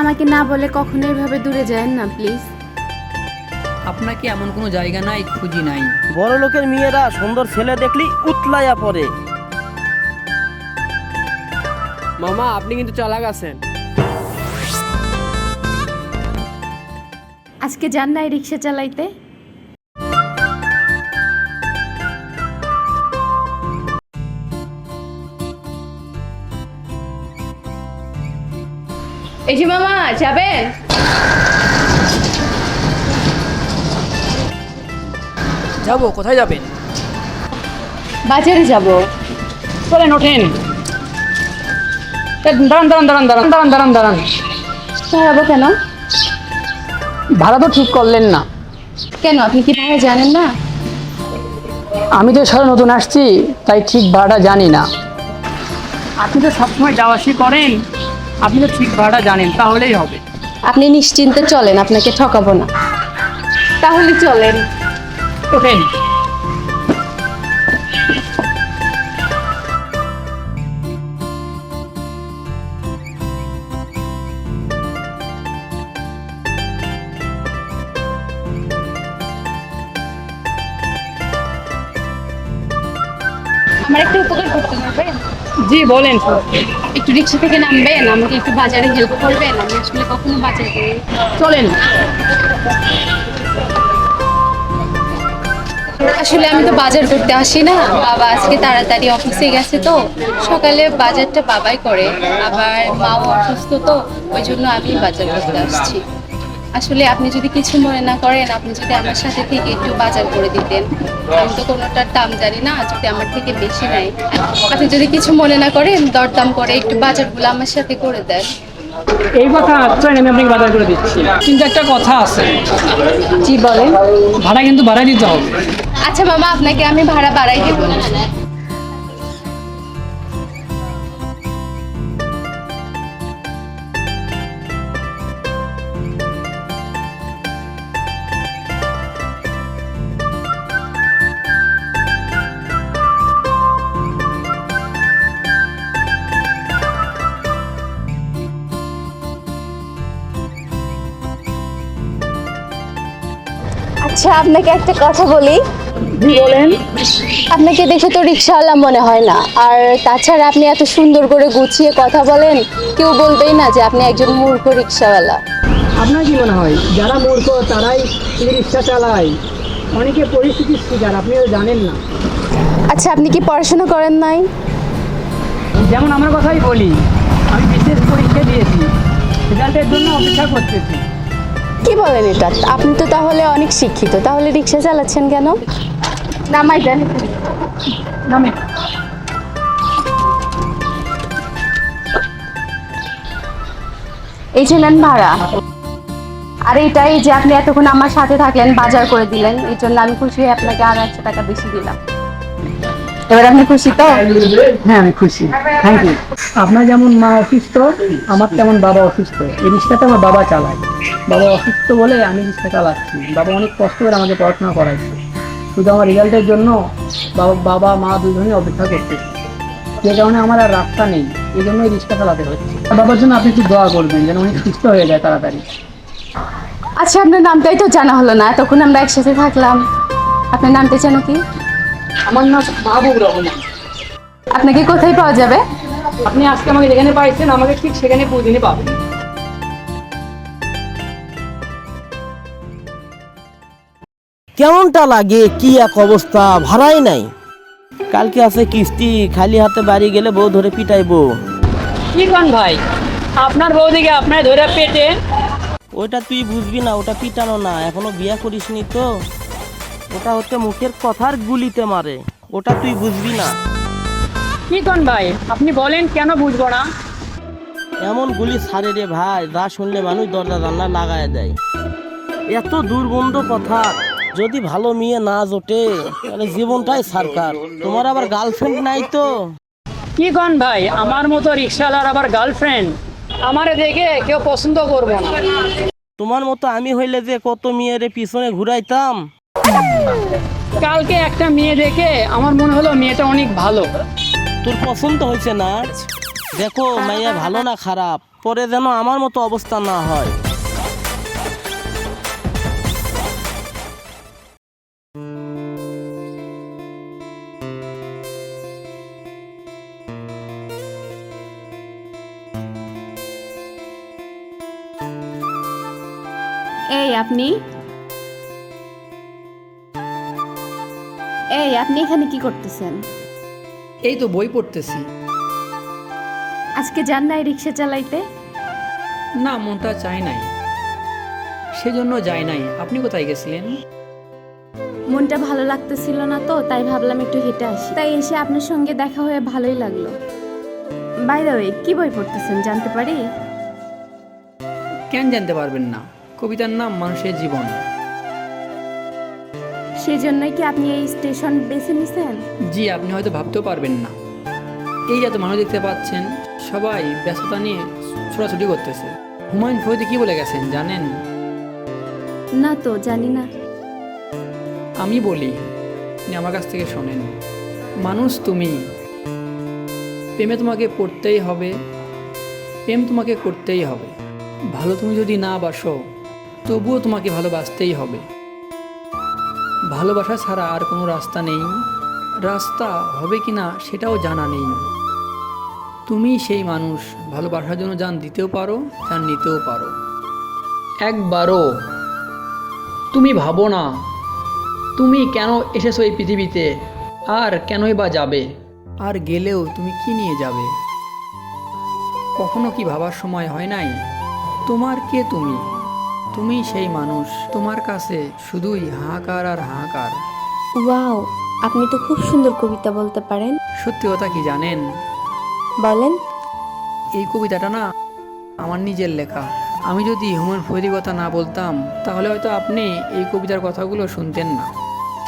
আমাকে না বলে কখনো এভাবে দূরে যান না প্লিজ। আপনাকে এমন কোনো জায়গা নাই? খুঁজি নাই। বড় লোকের মেয়েরা সুন্দর ছেলে দেখলি উতলাইয়া পড়ে। মামা আপনি কিন্তু চালাক আছেন। আজকে যান নাই রিক্সা চালাইতে? এই যে মামা যাবেন? যাব কোথায় যাবেন? বাজারে যাব। চলেন ওঠেন। দাঁড়ান দাঁড়ান দাঁড়ান দাঁড়ান দাঁড়ান দাঁড়ান দাঁড়ান। দাঁড়াবো কেন? ভাড়া তো ঠিক করলেন না। কেন আপনি কি ভাড়া জানেন না? আমি তো শহরে নতুন আসছি তাই ঠিক ভাড়াটা জানি না। আপনি তো সবসময় যাওয়া আসি করেন। আপনি তো ঠিক ভাড়াটা জানেন তাহলেই হবে। আপনি নিশ্চিন্তে চলেন আপনাকে ঠকাবো না। তাহলে চলেন। ওঠেন। আমার একটা উপকার করতে পারবেন জি বলেন একটু রিক্সা থেকে নামবেন আমাকে একটু বাজারে হেল্প করবেন আমি আসলে কখনো বাজার চলেন। আসলে আমি তো বাজার করতে আসি না বাবা আজকে তাড়াতাড়ি অফিসে গেছে তো সকালে বাজারটা বাবাই করে আবার মাও অসুস্থ তো ওই জন্য আমি বাজার করতে আসছি। আসলে আপনি যদি কিছু মনে না করেন আপনি যদি আমার সাথে থেকে একটু বাজার করে দিতেন। আমি তো কোনোটার দাম জানি না যদি আমার থেকে বেশি নেয় আপনি যদি কিছু মনে না করেন দরদাম করে একটু বাজারগুলো আমার সাথে করে দেন। এই কথা চলেন আমি আপনাকে বাজার করে দিচ্ছি। কিন্তু একটা কথা আছে। জি বলেন। ভাড়া কিন্তু ভাড়া দিতে হবে। আচ্ছা মামা আপনাকে আমি ভাড়া বাড়াই দেবো। আচ্ছা আপনাকে একটা কথা বলি। বলেন। আপনাকে দেখে তো রিক্সাওয়ালা মনে হয় না। আর তাছাড়া আপনি এত সুন্দর করে গুছিয়ে কথা বলেন কেউ বলবেই না যে আপনি একজন মূর্খ রিক্সাওয়ালা। আপনার কি মনে হয়? যারা মূর্খ তারাই রিক্সা চালায়। অনেকে পরিস্থিতি শিকার আপনি জানেন না। আচ্ছা আপনি কি পড়াশোনা করেন নাই? যেমন আমার কথাই বলি আমি বিশেষ পরীক্ষা দিয়েছি। রেজাল্টের জন্য অপেক্ষা করতেছি। কি বলেন এটা? আপনি তো তাহলে অনেক শিক্ষিত। তাহলে রিক্সা চালাচ্ছেন কেন? নামাই দেন। নামে। এই যে নেন ভাড়া। আর এটাই যে আপনি এতক্ষণ আমার সাথে থাকলেন, বাজার করে দিলেন, এই জন্য আমি খুশি হয়ে আপনাকে আরও একশো টাকা বেশি দিলাম। এবার আপনি খুশি তো? হ্যাঁ আমি খুশি। থ্যাংক ইউ আপনার যেমন মা অসুস্থ আমার তেমন বাবা অসুস্থ এই রিক্সাটা আমার বাবা চালায়। বাবা অসুস্থ বলে আমি রিক্সা চালাচ্ছি। বাবা অনেক কষ্ট করে আমাকে পড়াশোনা করাইছে। শুধু আমার রেজাল্টের জন্য বাবা বাবা মা দুজনেই অপেক্ষা করতেছে যে কারণে আমার আর রাস্তা নেই। এই জন্য এই রিক্সা চালাতে হচ্ছে। বাবার জন্য আপনি একটু দোয়া করবেন যেন অনেক সুস্থ হয়ে যায় তাড়াতাড়ি। আচ্ছা আপনার নামটাই তো জানা হলো না। এতক্ষণ আমরা একসাথে থাকলাম। আপনার নামটা যেন কি? আমার নাম মাহবুব রহমান। আপনাকে কোথায় পাওয়া যাবে? আপনি আজকে আমাকে যেখানে পাইছেন আমাকে ঠিক সেখানে প্রতিদিনই পাবেন। কেমনটা লাগে? কি এক অবস্থা? ভাড়াই নাই। কালকে আছে কিস্তি খালি হাতে বাড়ি গেলে বউ ধরে পিটাইবো। কি কন ভাই? আপনার বৌদিকে আপনার ধরে পেটে? ওইটা তুই বুঝবি না ওটা পিটানো না। এখনও বিয়া করিসনি তো। ওটা হচ্ছে মুখের কথার গুলিতে মারে। ওটা তুই বুঝবি না। কি কন ভাই? আপনি বলেন কেন বুঝব না? এমন গুলি ছাড়ে রে ভাই যা শুনলে মানুষ দরজা জানলা লাগায় দেয়। এত দুর্গন্ধ কথা যদি ভালো মেয়ে না জোটে তাহলে জীবনটাই সরকার। তোমার আবার গার্লফ্রেন্ড নাই তো? কি কন ভাই? আমার মতো রিক্সাওয়ালার আবার গার্লফ্রেন্ড আমারে দেখে কেউ পছন্দ করব না। তোমার মতো আমি হইলে যে কত মেয়ের পিছনে ঘুরাইতাম? কালকে একটা মেয়ে দেখে আমার মনে হলো মেয়েটা অনেক ভালো। তোর পছন্দ হয়েছে না? দেখো মাইয়া ভালো না খারাপ পরে যেন আমার মতো অবস্থা না হয়। এই আপনি? এই আপনি এখানে কি করতেছেন? এই তো বই পড়তেছি। আজকে যান নাই রিক্সা চালাইতে? না মনটা চায় নাই। সেজন্য যায় নাই। আপনি কোথায় গেছিলেন? মনটা ভালো লাগতেছিল না তো তাই ভাবলাম একটু হেঁটে আসি। তাই এসে আপনার সঙ্গে দেখা হয়ে ভালোই লাগল। বাই দ্য ওয়ে কি বই পড়তেছেন জানতে পারি? কেন জানতে পারবেন না? কবিতার নাম মানুষের জীবন। সেই জন্যই কি আপনি এই স্টেশন বেছে নিছেন? জি আপনি হয়তো ভাবতেও পারবেন না। এই যত মানুষ দেখতে পাচ্ছেন সবাই ব্যস্ততা নিয়ে ছোটাছুটি করতেছে। হুমায়ুন ফরিদি কি বলে গেছেন জানেন? না তো জানি না। আমি বলি আপনি আমার কাছ থেকে শোনেন। মানুষ তুমি। প্রেমে তোমাকে পড়তেই হবে। প্রেম তোমাকে করতেই হবে। ভালো তুমি যদি না বাসো তবুও তোমাকে ভালোবাসতেই হবে। ভালোবাসা ছাড়া আর কোনো রাস্তা নেই। রাস্তা হবে কি না সেটাও জানা নেই। তুমি সেই মানুষ, ভালোবাসার জন্য যান দিতেও পারো, যান নিতেও পারো। একবারও। তুমি ভাবো না, তুমি কেন এসেছ এই পৃথিবীতে? আর কেনই বা যাবে? আর গেলেও তুমি কি নিয়ে যাবে? কখনো কি ভাবার সময় হয় নাই? তোমার কে তুমি? তুমি সেই মানুষ। তোমার কাছে শুধুই হাহাকার আর হাহাকার। ওয়াও আপনি তো খুব সুন্দর কবিতা বলতে পারেন। সত্যি কথা কি জানেন? বলেন। এই কবিতাটা না আমার নিজের লেখা। আমি যদি হুমায়ুন ফরিদির কথা না বলতাম তাহলে হয়তো আপনি এই কবিতার কথাগুলো শুনতেন না।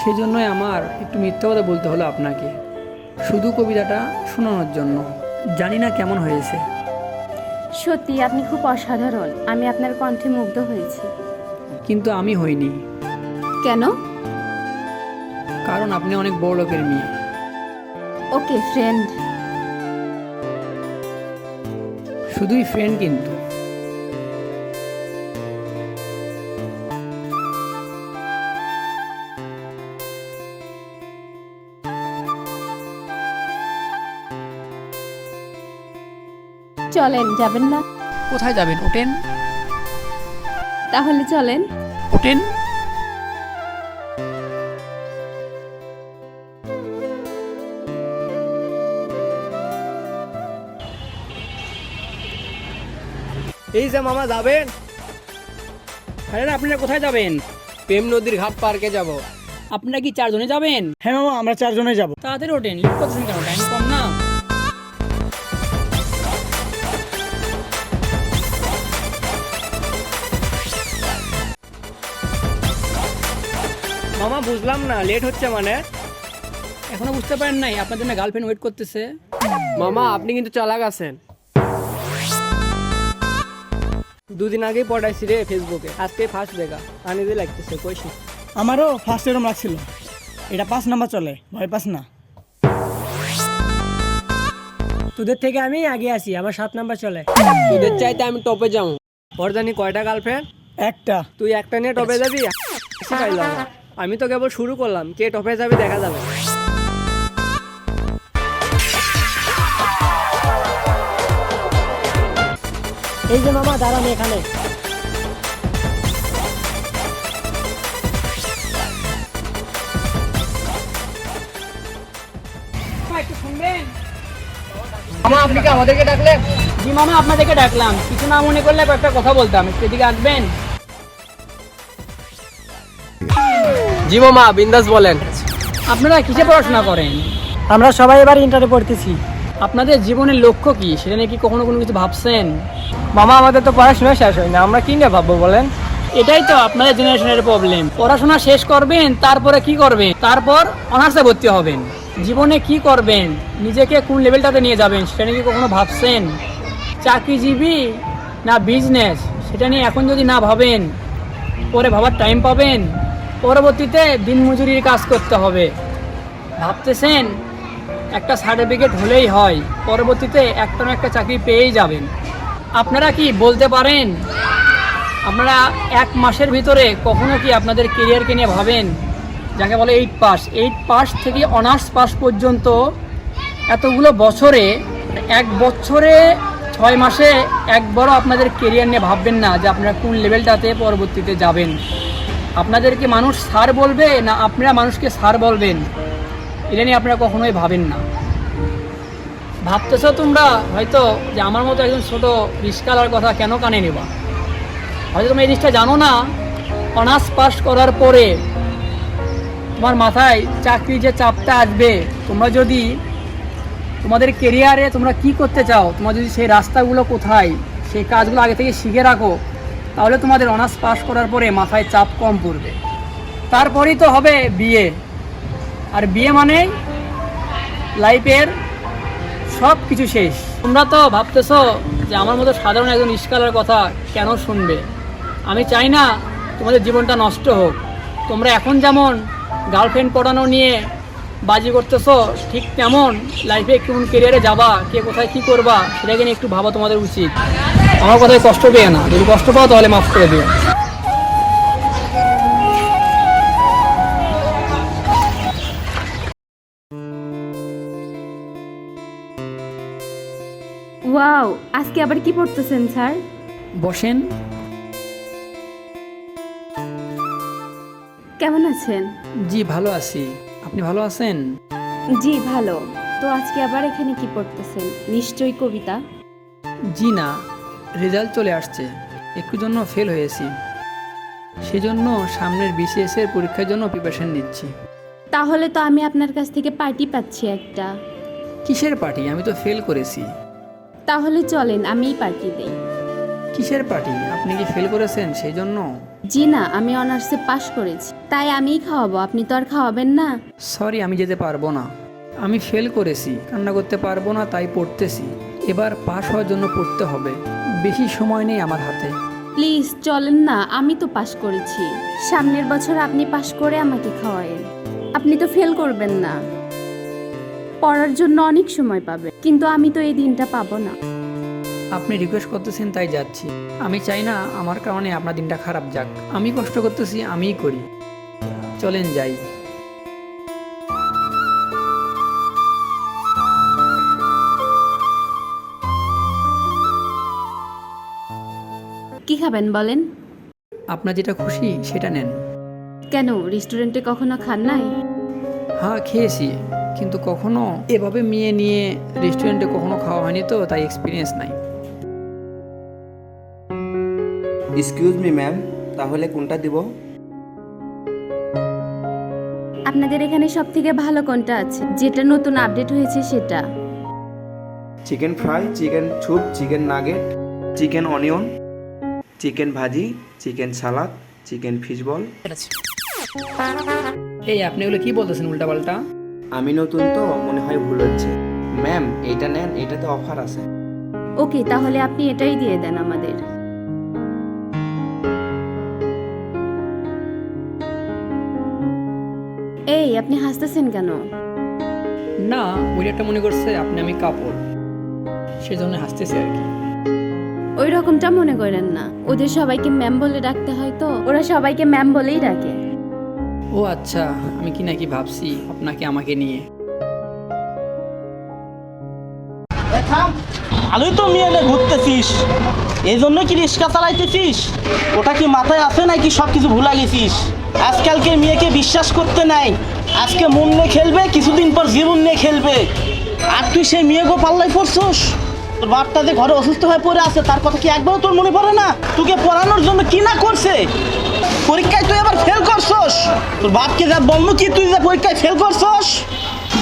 সেজন্যই আমার একটু মিথ্যা কথা বলতে হলো আপনাকে। শুধু কবিতাটা শোনানোর জন্য। জানি না কেমন হয়েছে। সত্যি আপনি খুব অসাধারণ। আমি আপনার কণ্ঠে মুগ্ধ হয়েছি। কিন্তু আমি হইনি। কেন? কারণ আপনি অনেক বড় লোকের মেয়ে। ওকে ফ্রেন্ড শুধুই ফ্রেন্ড কিন্তু। চলেন যাবেন না। কোথায় যাবেন ওঠেন তাহলে চলেন। ওঠেন এই যে মামা যাবেন? আরে আপনারা কোথায় যাবেন? প্রেম নদীর ঘাট পার্কে যাব। আপনারা কি চারজনে যাবেন? হ্যাঁ মামা আমরা চারজনে যাব। তাড়াতাড়ি ওঠেন লিফট করতেছেন কেন টাইম কম না। মামা বুঝলাম না লেট হচ্ছে মানে। এখনও বুঝতে পারেন নাই আপনার জন্য গার্লফ্রেন্ড ওয়েট করতেছে। মামা আপনি কিন্তু চালাক আছেন। দুদিন আগেই পড়াইছি রে ফেসবুকে আজকে ফার্স্ট দেখা। আনিতে লাগতেছে কইছি আমারও ফার্স্ট এরম লাগছিল। এটা পাঁচ নাম্বার চলে ভয় পাস না। তোদের থেকে আমি আগে আসি আমার সাত নাম্বার চলে। তোদের চাইতে আমি টপে যাব। ওর জানি কয়টা গার্লফ্রেন্ড একটা। তুই একটা নিয়ে টপে যাবি। আমি তো কেবল শুরু করলাম। কে টপে যাবে দেখা যাবে। এই যে মামা দাঁড়ান এখানে। মামা আপনি কি আমাদেরকে ডাকলেন? জি মামা আপনাদেরকে ডাকলাম। কিছু না মনে করলে একটা কথা বলতাম। সেদিকে আসবেন? জি মামা বিন্দাস বলেন। আপনারা কিসে পড়াশোনা করেন? আমরা সবাই এবার ইন্টারে পড়তেছি। আপনাদের জীবনের লক্ষ্য কি? সেটা নিয়ে কি কখনো কোনো কিছু ভাবছেন? মামা আমাদের তো পড়াশোনা শেষ হয় না আমরা কি নিয়ে ভাববো বলেন? এটাই তো আপনাদের জেনারেশনের প্রবলেম পড়াশোনা শেষ করবেন তারপরে কি করবেন? তারপর অনার্সে ভর্তি হবেন। জীবনে কি করবেন? নিজেকে কোন লেভেলটাতে নিয়ে যাবেন সেটা নিয়ে কি কখনো ভাবছেন? চাকরিজীবী না বিজনেস সেটা নিয়ে এখন যদি না ভাবেন পরে ভাবার টাইম পাবেন? পরবর্তীতে দিনমজুরির কাজ করতে হবে। ভাবতেছেন, একটা সার্টিফিকেট হলেই হয়, পরবর্তীতে একটা না একটা চাকরি পেয়েই যাবেন। আপনারা কি বলতে পারেন, আপনারা এক মাসের ভিতরে কখনো কি আপনাদের কেরিয়ারকে নিয়ে ভাবেন? যাকে বলে এইট পাস এইট পাস থেকে অনার্স পাস পর্যন্ত এতগুলো বছরে, এক বছরে ছয় মাসে একবারও আপনাদের কেরিয়ার নিয়ে ভাববেন না যে আপনারা কোন লেভেলটাতে পরবর্তীতে যাবেন। আপনাদেরকে মানুষ সার বলবে না আপনারা মানুষকে সার বলবেন? এটা নিয়ে আপনারা কখনোই ভাবেন না। ভাবতেছ তোমরা হয়তো যে আমার মতো একজন ছোট রিস্কালার কথা কেন কানে নেবা? হয়তো তুমি এই জিনিসটা জানো না, অনার্স পাস করার পরে তোমার মাথায় চাকরি যে চাপটা আসবে, তোমরা যদি তোমাদের কেরিয়ারে তোমরা কি করতে চাও? তোমরা যদি সেই রাস্তাগুলো কোথায়, সেই কাজগুলো আগে থেকে শিখে রাখো তাহলে তোমাদের অনার্স পাস করার পরে মাথায় চাপ কম পড়বে। তারপরেই তো হবে বিয়ে আর বিয়ে মানেই লাইফের সব কিছু শেষ। তোমরা তো ভাবতেছো যে আমার মতো সাধারণ একজন ইস্কালার কথা কেন শুনবে? আমি চাই না তোমাদের জীবনটা নষ্ট হোক। তোমরা এখন যেমন গার্লফ্রেন্ড পড়ানো নিয়ে বাজি করতেছো, ঠিক তেমন লাইফে কোন কেরিয়ারে যাবা, কে কোথায় কী করবা সেটাকে নিয়ে একটু ভাবা তোমাদের উচিত। আমার কথায় কষ্ট পেয়ে না। যদি কষ্ট পাও তাহলে মাফ করে দিও। ওয়াও আজকে আবার কি পড়তেছেন স্যার? বসেন। কেমন আছেন? জি ভালো আছি। আপনি ভালো আছেন? জি ভালো। তো আজকে আবার এখানে কি পড়তেছেন? নিশ্চয়ই কবিতা? জি না। রেজাল্ট চলে আসছে। একটু জন্য ফেল হয়েছি। সেজন্য সামনের বিসিএস এর পরীক্ষার জন্য প্রিপারেশন নিচ্ছি। তাহলে তো আমি আপনার কাছ থেকে পার্টি পাচ্ছি একটা। কিসের পার্টি আমি তো ফেল করেছি। তাহলে চলেন আমিই পার্টি দেই। কিসের পার্টি আপনি কি ফেল করেছেন সেই জন্য জি না আমি অনার্সে পাশ করেছি। তাই আমিই খাওয়াবো আপনি তো আর খাওয়াবেন না। সরি আমি যেতে পারব না। আমি ফেল করেছি কান্না করতে পারব না তাই পড়তেছি। এবার পাশ হওয়ার জন্য পড়তে হবে। বেশি সময় নেই আমার হাতে। প্লিজ চলেন না আমি তো পাশ করেছি। সামনের বছর আপনি পাশ করে আমাকে খাওয়ায়েন। আপনি তো ফেল করবেন না। পড়ার জন্য অনেক সময় পাবে কিন্তু আমি তো এই দিনটা পাবো না। আপনি রিকোয়েস্ট করতেছেন তাই যাচ্ছি। আমি চাই না আমার কারণে আপনার দিনটা খারাপ যাক। আমি কষ্ট করতেছি আমিই করি। চলেন যাই। খাবেন বলেন? আপনার যেটা খুশি সেটা নেন। কেন রেস্টুরেন্টে কখনো খান নাই? হ্যাঁ খেয়েছি কিন্তু কখনো এভাবে মেয়ে নিয়ে রেস্টুরেন্টে কখনো খাওয়া হয়নি তো তাই এক্সপিরিয়েন্স নাই। এক্সকিউজ মি ম্যাম তাহলে কোনটা দিব? আপনাদের এখানে সব থেকে ভালো কোনটা আছে? যেটা নতুন আপডেট হয়েছে সেটা। Chicken fry chicken soup chicken nugget chicken onion chicken ভাজি chicken salad chicken fish ball এই আপনি এগুলো কি বলতেছেন উল্টাপাল্টা? আমি নতুন তো মনে হয় ভুল হচ্ছে। ম্যাম এটা নেন এটাতে অফার আছে। ওকে তাহলে আপনি এটাই দিয়ে দেন আমাদের। এই আপনি হাসতেছেন কেন? না ওই একটা মনে করছে আপনি আমি কাপড়। সেজন্য হাসতেছি আর কি। ওই রকমটা মনে করেন না। ওদের সবাইকে ম্যাম বলে ডাকতে হয় তো। ওরা সবাইকে ম্যাম বলেই ডাকে। ও আচ্ছা আমি কি নাকি ভাবছি আপনাকে আমাকে নিয়ে। ভালোই তো মেয়ে নিয়ে ঘুরতেছিস। এই জন্য কি রিক্সা চালাইতেছিস? ওটা কি মাথায় আছে নাকি সব কিছু ভুলা গেছিস? আজকালকে মেয়েকে বিশ্বাস করতে নাই। আজকে মন নিয়ে খেলবে কিছুদিন পর জীবন নিয়ে খেলবে। আর তুই সেই মেয়েকে পাল্লাই পড়ছস? তোর বাপটা যে ঘরে অসুস্থ হয়ে পড়ে আছে তার কথা কি একবারও তোর মনে পড়ে না? তোকে পড়ানোর জন্য কি না করছে? পরীক্ষায় তুই এবার ফেল করছস? তোর বাপকে যা বলল কি তুই যে পরীক্ষায় ফেল করছস?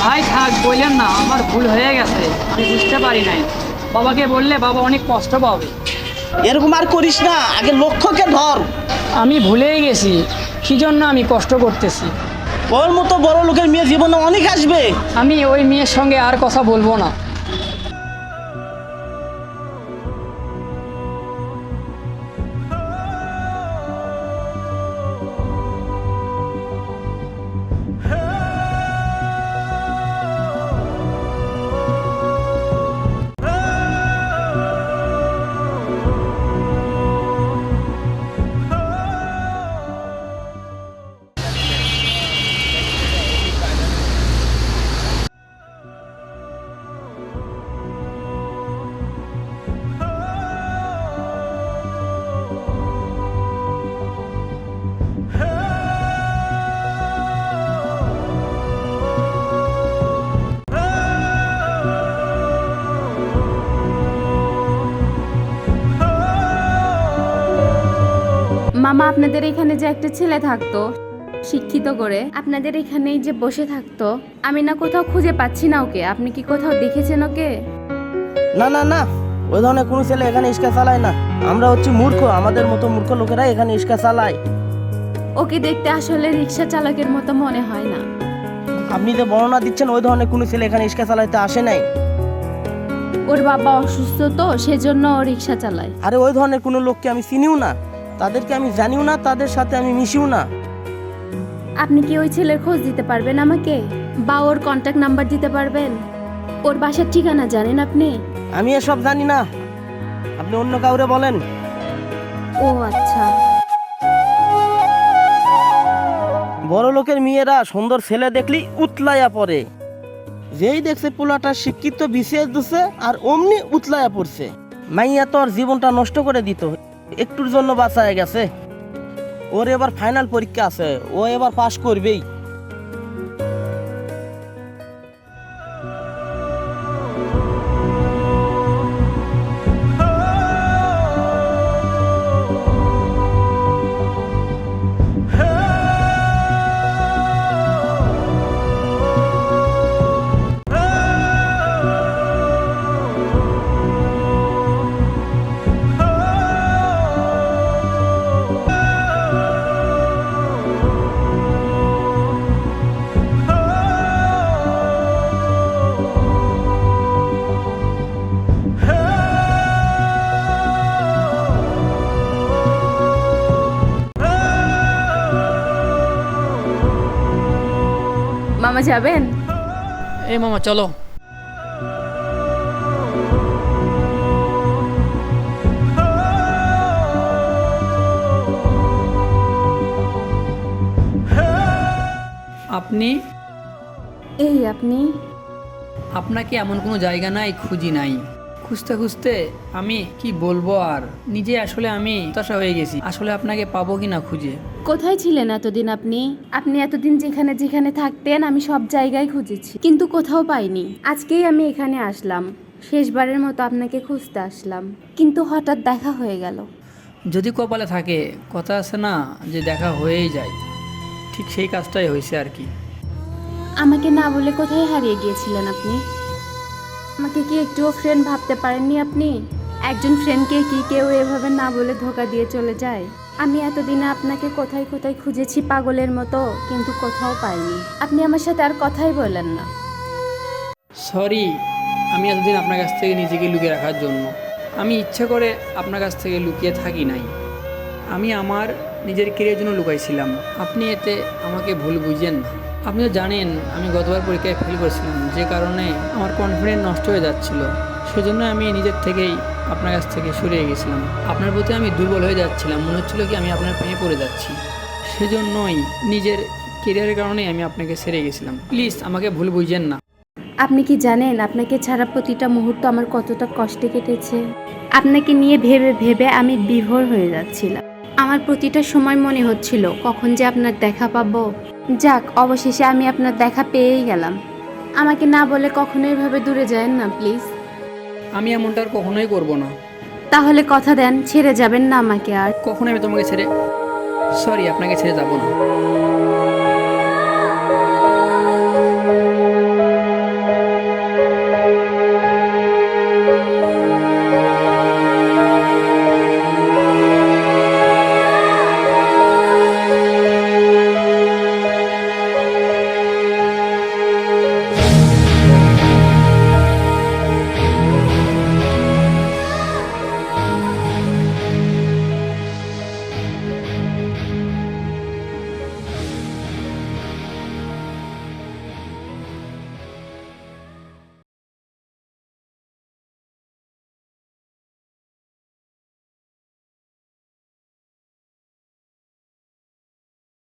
ভাই থাক বললেন না আমার ভুল হয়ে গেছে আমি বুঝতে পারি নাই। বাবাকে বললে বাবা অনেক কষ্ট পাবে। এরকম আর করিস না আগে লক্ষ্যকে ধর। আমি ভুলেই গেছি কি জন্য আমি কষ্ট করতেছি? ওর মতো বড় লোকের মেয়ে জীবনে অনেক আসবে। আমি ওই মেয়ের সঙ্গে আর কথা বলব না। যে একটা ছেলে থাকতো শিক্ষিত করে আপনাদের এখানেই যে বসে থাকতো আমি না কোথাও খুঁজে পাচ্ছি না ওকে। আপনি কি কোথাও দেখেছেন ওকে? না না না। ওই ধরনের কোনো ছেলে এখানে ইস্কা চালায় না। আমরা হচ্ছি মূর্খ আমাদের মতো মূর্খ লোকেরা এখানে ইস্কা চালায়। ওকে দেখতে আসলে রিক্সা চালকের মতো মনে হয় না। আপনি যে বর্ণনা দিচ্ছেন ওই ধরনের কোনো ছেলে এখানে ইস্কা চালাইতে আসে নাই। ওর বাবা অসুস্থ তো সেজন্য ও রিক্সা চালায়। আরে ওই ধরনের কোনো লোককে আমি চিনিও না। তাদেরকে আমি জানিও না তাদের সাথে আমি মিশিও না। আপনি কি ওই ছেলের খোঁজ দিতে পারবেন আমাকে? বা ওর কন্ট্যাক্ট নাম্বার দিতে পারবেন? ওর বাসার ঠিকানা জানেন আপনি? আমি এসব জানি না। আপনি অন্য কাউরে বলেন। ও আচ্ছা। বড় লোকের মেয়েরা সুন্দর ছেলে দেখলি উতলাইয়া পড়ে। যেই দেখছে পোলাটা শিক্ষিত বিশেষ দিছে আর অমনি উতলাইয়া পড়ছে। মাইয়া তো ওর জীবনটা নষ্ট করে দিত। একটুর জন্য বাঁচায় গেছে। ওর এবার ফাইনাল পরীক্ষা আছে। ও এবার পাশ করবেই। যাবেন? এই মামা চলো। আপনি? এই আপনি? আপনাকে এমন কোনো জায়গা নাই খুঁজি নাই। খুঁজতে খুঁজতে আমি কি বলব আর? নিজে আসলে আমি হতাশা হয়ে গেছি। আসলে আপনাকে পাবো কি না খুঁজে? কোথায় ছিলেন এতদিন আপনি? আপনি এতদিন যেখানে যেখানে থাকতেন আমি সব জায়গায় খুঁজেছি কিন্তু কোথাও পাইনি। আজকেই আমি এখানে আসলাম শেষবারের মতো আপনাকে খুঁজতে আসলাম কিন্তু হঠাৎ দেখা হয়ে গেল। যদি কপালে থাকে কথা আছে না যে দেখা হয়েই যায় ঠিক সেই কাজটাই হয়েছে আর কি। আমাকে না বলে কোথায় হারিয়ে গিয়েছিলেন আপনি? আমাকে কি একটুও ফ্রেন্ড ভাবতে পারেননি আপনি? একজন ফ্রেন্ডকে কি কেউ এভাবে না বলে ধোকা দিয়ে চলে যায়? আমি এতদিনে আপনাকে কোথায় কোথায় খুঁজেছি পাগলের মতো, কিন্তু কোথাও পাইনি। আপনি আমার সাথে আর কথাই বললেন না। সরি আমি এতদিন আপনার কাছ থেকে নিজেকে লুকিয়ে রাখার জন্য। আমি ইচ্ছা করে আপনার কাছ থেকে লুকিয়ে থাকি নাই। আমি আমার নিজের কেরিয়ার জন্য লুকাইছিলাম। আপনি এতে আমাকে ভুল বুঝেন না। আপনি তো জানেন, আমি গতবার পরীক্ষায় ফেল করেছিলাম। যে কারণে আমার কনফিডেন্স নষ্ট হয়ে যাচ্ছিল। সেজন্য আমি নিজের থেকেই আপনার কাছ থেকে সরিয়ে গেছিলাম। আপনার প্রতি আমি দুর্বল হয়ে যাচ্ছিলাম। মনে হচ্ছিল কি আমি আপনার প্রেমে পড়ে যাচ্ছি। সেজন্যই নিজের কেরিয়ারের কারণেই আমি আপনাকে সেরে গেছিলাম। প্লিজ আমাকে ভুল বুঝেন না। আপনি কি জানেন, আপনাকে ছাড়া প্রতিটা মুহূর্ত আমার কতটা কষ্টে কেটেছে? আপনাকে নিয়ে ভেবে ভেবে আমি বিভোর হয়ে যাচ্ছিলাম। আমার প্রতিটা সময় মনে হচ্ছিল কখন যে আপনার দেখা পাবো। যাক অবশেষে আমি আপনার দেখা পেয়েই গেলাম। আমাকে না বলে কখনো এভাবে দূরে যায়েন না প্লিজ। আমি এমনটা আর কখনোই করব না। তাহলে কথা দেন ছেড়ে যাবেন না আমাকে আর। কখনো আমি তোমাকে ছেড়ে সরি আপনাকে ছেড়ে যাব না।